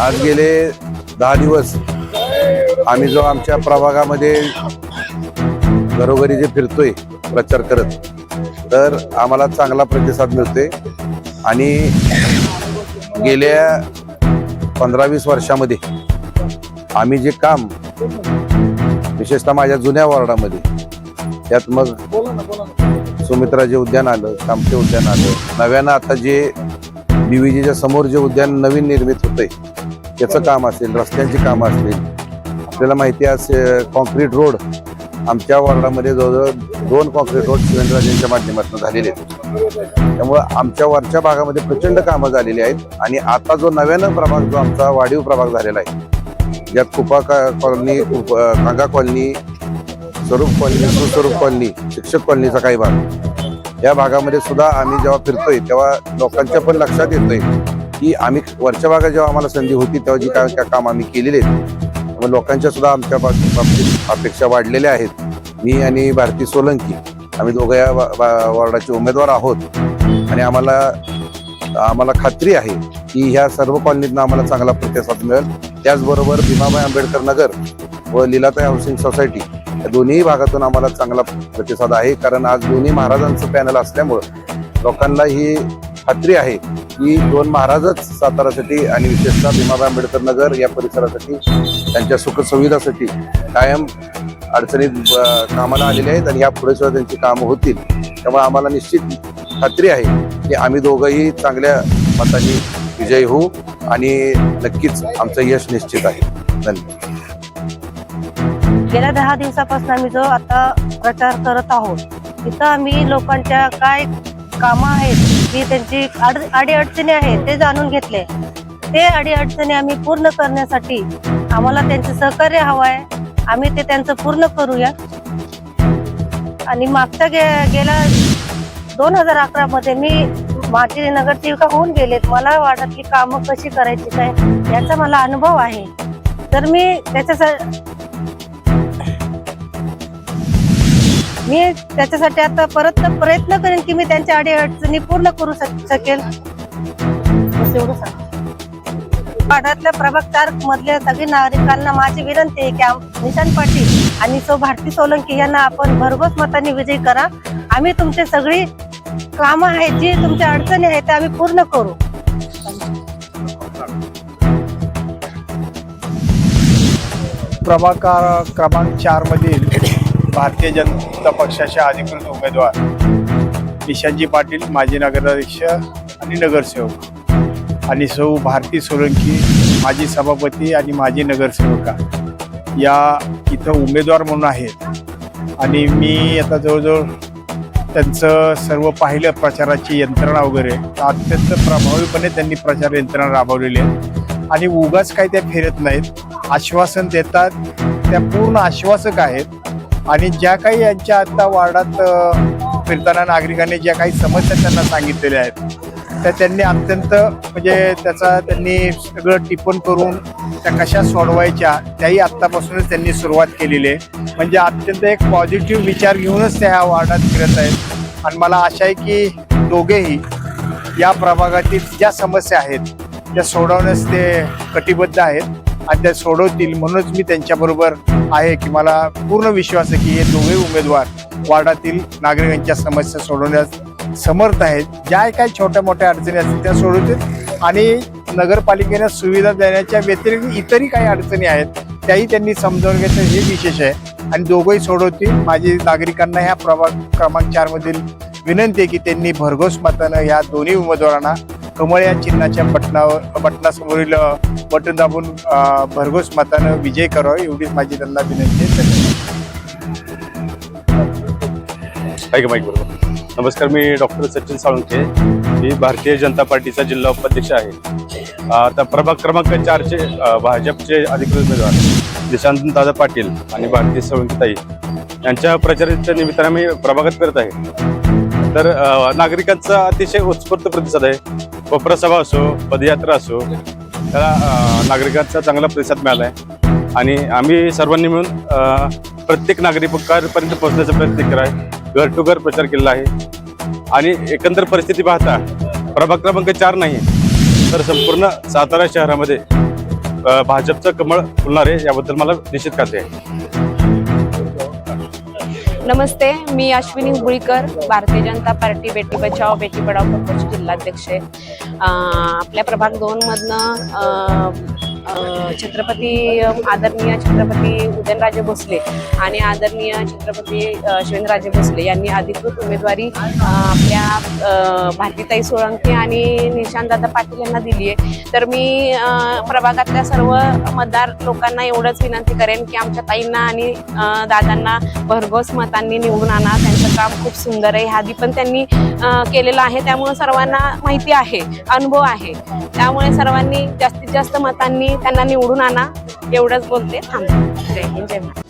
आज गेले दहा दिवस. आम्ही जो आमच्या प्रभागामध्ये घरोघरी जे फिरतोय प्रचार करत तर आम्हाला चांगला प्रतिसाद मिळतोय. आणि गेल्या पंधरा वीस वर्षामध्ये आम्ही जे काम विशेषतः माझ्या जुन्या वॉर्डामध्ये त्यात मग सुमित्राजे उद्यान आलं कामटे उद्यान आलं नव्यानं आता जे बीवीजीच्या समोर जे उद्यान नवीन निर्मित होते त्याचं काम असेल रस्त्यांची कामं असतील आपल्याला माहिती असेल कॉन्क्रीट रोड आमच्या वॉर्डामध्ये जवळजवळ दोन कॉन्क्रीट रोड शिवेंद्रराजेंच्या माध्यमातून झालेले आहेत. त्यामुळं आमच्या वरच्या भागामध्ये प्रचंड कामं झालेली आहेत आणि आता जो नव्यानं प्रभाग जो आमचा वाढीव प्रभाग झालेला आहे ज्यात कुपा कॉलनी उप कांगा colony Swaroop colony Suswaroop colony शिक्षक कॉलनीचा काही भाग या भागामध्ये सुद्धा आम्ही जेव्हा फिरतोय तेव्हा लोकांच्या पण लक्षात येतोय की आम्ही वरच्या भागात जेव्हा आम्हाला संधी होती तेव्हा जी काय काय काम आम्ही केलेले आहेत लोकांच्या सुद्धा आमच्या बाब- बाबतीत अपेक्षा वाढलेल्या आहेत. मी आणि भारती सोलंकी आम्ही दोघं या वा- वा- वॉर्डाचे उमेदवार आहोत. आणि आम्हाला आम्हाला खात्री आहे की ह्या सर्व कॉलनीतनं आम्हाला चांगला प्रतिसाद मिळेल. त्याचबरोबर भीमाबाई आंबेडकर नगर व लीलाताई हाऊसिंग सोसायटी दोन्ही भागातून आम्हाला चांगला प्रतिसाद आहे कारण आज दोन्ही महाराजांचं पॅनल असल्यामुळं लोकांना ही खात्री आहे की दोन महाराजच सातारासाठी आणि विशेषतः भीमाबाई आंबेडकर नगर या परिसरासाठी त्यांच्या सुखसुविधासाठी कायम अडचणीत कामाला आलेले आहेत आणि या पुढे सुद्धा त्यांची कामं होतील. त्यामुळे आम्हाला निश्चित खात्री आहे की आम्ही दोघंही चांगल्या मतांनी विजयी होऊ आणि नक्कीच आमचं यश निश्चित आहे. धन्यवाद. गेल्या दहा दिवसापासून आम्ही जो आता प्रचार करत आहोत तिथं आम्ही लोकांच्या काय कामं आहेत की त्यांची अड अडीअडचणी आहेत ते जाणून घेतले. ते अडीअडचणी आम्ही पूर्ण करण्यासाठी आम्हाला त्यांचं सहकार्य हवं आहे. आम्ही ते त्यांचं पूर्ण करूया. आणि मागच्या गे गेल्या दोन हजार अकरामध्ये मी माझी नगरसेविका होऊन गेलेत. मला वाटत की कामं कशी करायची काय याचा मला अनुभव आहे. तर मी त्याच्यासाठी मी त्याच्यासाठी आता परत प्रयत्न करेन की मी त्यांच्या अडी अडचणी पूर्ण करू शक- शकेल. बस प्रभाग चार मधल्या सगळ्या नागरिकांना माझी विनंती आहे की आम- निशांत पाटील आणि सो भारती सोलंकी यांना आपण भरघोस मताने विजयी करा. आम्ही तुमचे सगळी कामं आहेत जी तुमच्या अडचणी आहेत ते आम्ही पूर्ण करू. प्रभाग क्रमांक चार मधील भारतीय जनता पक्षाचे अधिकृत उमेदवार निशांजी पाटील माजी नगराध्यक्ष आणि नगरसेवक. आणि सौ भारती सोलंकी माजी सभापती आणि माजी नगरसेवका या इथं उमेदवार म्हणून आहेत. आणि मी आता जवळजवळ त्यांचं सर्व पाहिलं प्रचाराची यंत्रणा वगैरे तर अत्यंत प्रभावीपणे त्यांनी प्रचार यंत्रणा राबवलेली आहे. आणि उगाच काही त्या फिरत नाहीत. आश्वासन देतात. त्या पूर्ण आश्वासक आहेत. आणि ज्या काही यांच्या आता वार्डात फिरताना नागरिकांनी ज्या काही समस्या त्यांना सांगितलेल्या आहेत त्या त्यांनी अत्यंत म्हणजे त्याचा त्यांनी सगळं टिपण करून त्या कशा सोडवायच्या त्याही आत्तापासूनच त्यांनी सुरुवात केलेली आहे. म्हणजे अत्यंत एक पॉझिटिव्ह विचार घेऊनच त्या ह्या वार्डात फिरत आहेत. आणि मला आशा आहे की दोघेही या प्रभागातील ज्या समस्या आहेत त्या सोडवण्यास ते कटिबद्ध आहेत. आणि त्या सोडवतील म्हणूनच मी त्यांच्याबरोबर आहे की मला पूर्ण विश्वास आहे की हे दोघे उमेदवार वार्डातील नागरिकांच्या समस्या सोडवण्यास समर्थ आहेत. ज्या काही छोट्या मोठ्या अडचणी असतील त्या सोडवतील. आणि नगरपालिकेने सुविधा देण्याच्या व्यतिरिक्त इतरही काही अडचणी आहेत त्याही त्यांनी समजावून घेतलं हे विशेष आहे. आणि दोघंही सोडवतील. माझी नागरिकांना ह्या प्रभाग क्रमांक चारमधील विनंती आहे की त्यांनी भरघोस मतानं या दोन्ही उमेदवारांना कमळ या चिन्हाच्या बटनावर बटनासमोरील बटन दाबून भरघोस मतानं विजय करावा एवढीच माझी त्यांना विनंती आहे. माईक बरोबर. नमस्कार मी डॉक्टर सचिन साळुंखे. मी भारतीय जनता पार्टीचा जिल्हा उपाध्यक्ष आहे. आता प्रभाग क्रमांक चारचे भाजपचे अधिकृत उमेदवार निशांत दादा पाटील आणि भारतीय साळुंखेताई यांच्या प्रचाराच्या निमित्ताने मी प्रभागात करत आहे. तर नागरिकांचा अतिशय उत्स्फूर्त प्रतिसाद आहे. कोपरा सभा असो पदयात्रा असो त्याला नागरिकांचा चांगला प्रतिसाद मिळाला आहे आणि आम्ही सर्वांनी मिळून प्रत्येक नागरिकांपर्यंत पोहोचण्याचा प्रयत्न केला आहे घर टू घर प्रचार केलेला आहे. आणि एकंदर परिस्थिती पाहता प्रभाग क्रमांक चार नाही. तर संपूर्ण सातारा शहरामध्ये भाजपचं कमळ फुलणार आहे याबद्दल मला निश्चित खात्री आहे. नमस्ते मी अश्विनी हुबळीकर भारतीय जनता पार्टी बेटी बचाव बेटी पडाव पक्षाची जिल्हाध्यक्ष आहे. आपल्या प्रभाग दोन मधनं छत्रपती आदरणीय छत्रपती उदयनराजे भोसले आणि आदरणीय छत्रपती शिवेंद्रराजे भोसले यांनी अधिकृत उमेदवारी आपल्या भारतीताई सोळंके आणि निशांतदादा पाटील यांना दिली आहे. तर मी प्रभागातल्या सर्व मतदार लोकांना एवढंच विनंती करेन की आमच्या ताईंना आणि दादांना भरघोस मतांनी निवडून आणा. त्यांचं काम खूप सुंदर आहे. ह्याआधी पण त्यांनी केलेलं आहे. त्यामुळे सर्वांना माहिती आहे अनुभव आहे. त्यामुळे सर्वांनी जास्तीत जास्त मतांनी त्यांना निवडून आणा. एवढंच बोलते. थांबते जय हिंद जय महाराज.